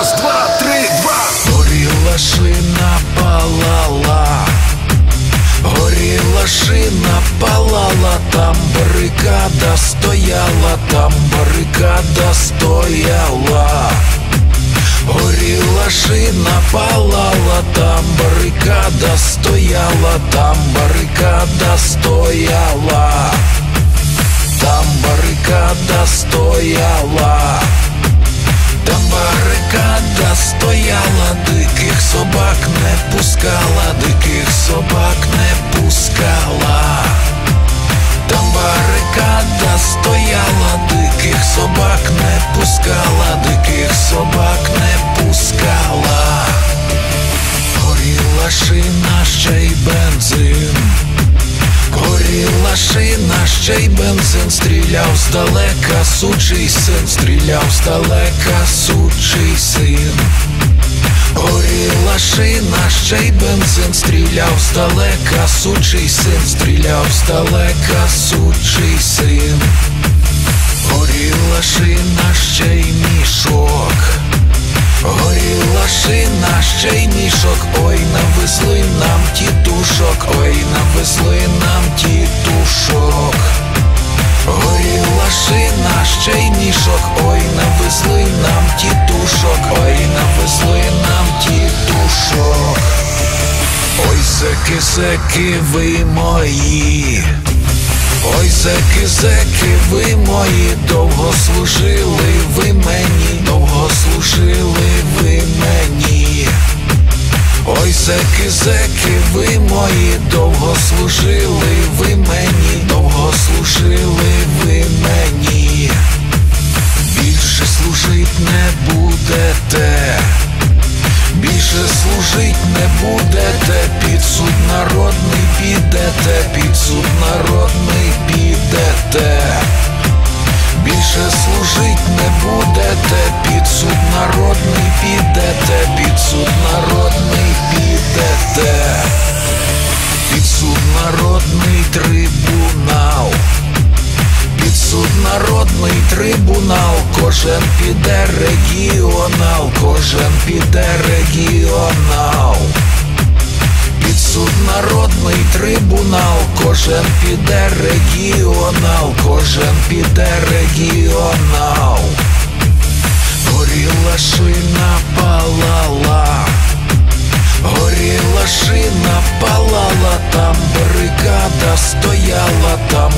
Раз, два, три, два. Горіла шина палала, горіла шина палала, там барикада стояла, там барикада стояла. Горіла шина палала, там барикада стояла, там барикада стояла, там барикада стояла стояла, диких собак не пускала, диких собак не пускала. Горіла шина, ще й бензин, стріляв здалека, сучий син, стріляв здалека, сучий син. Горіла шина, ще й бензин, стріляв здалека, сучий син, стріляв здалека, сучий син. Мішок, ой, навезли нам тітушок, ой, навезли нам тітушок. Горіла шина, ще й мішок, ой, навезли нам тітушок, ой, навезли нам тітушок. Ой, зеки, зеки, ви мої. Ой, зеки, зеки, ви мої, довго служили ви ви мої, довго служили ви мені, довго служили ви мені. Більше служить не будете. Більше служить не будете, під суд народний підете, трибунал, кожен піде регіонал, кожен піде регіонал. Під суд народний трибунал, кожен піде регіонал, кожен піде регіонал. Горіла шина палала. Горіла шина палала, там барикада стояла, там